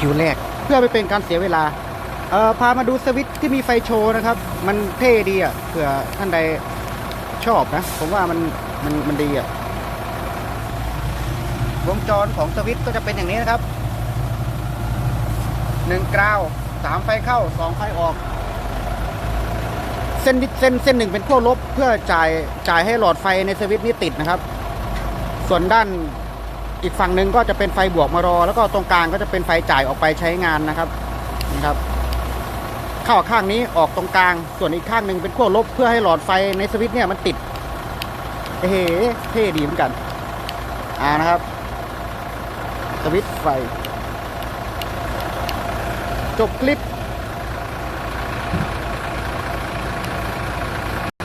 คิวแรก เพื่อไม่เป็นการเสียเวลาเอ่อพามาดูสวิตที่มีไฟโชว์นะครับ มันเท่ดีอะเผื่อท่านใดชอบนะ ผมว่ามันมันมันดีอะวงจรของสวิตก็จะเป็นอย่างนี้นะครับหนึ่งกราวสามไฟเข้าสองไฟออก เส้นเส้นเส้นหนึ่งเป็นขั้วลบเพื่อจ่ายจ่ายให้หลอดไฟในสวิตนี้ติดนะครับ ส่วนด้าน อีกฝั่งหนึ่งก็จะเป็นไฟบวกมารอ แล้วก็ตรงกลางก็จะเป็นไฟจ่ายออกไปใช้งานนะครับนะครับ เข้าข้างนี้ออกตรงกลาง ส่วนอีกข้างหนึ่งเป็นขั้วลบเพื่อให้หลอดไฟในสวิตช์เนี่ยมันติดเฮ้เท่ดีเหมือนกัน อ่านะครับ สวิตช์ไฟ จบคลิป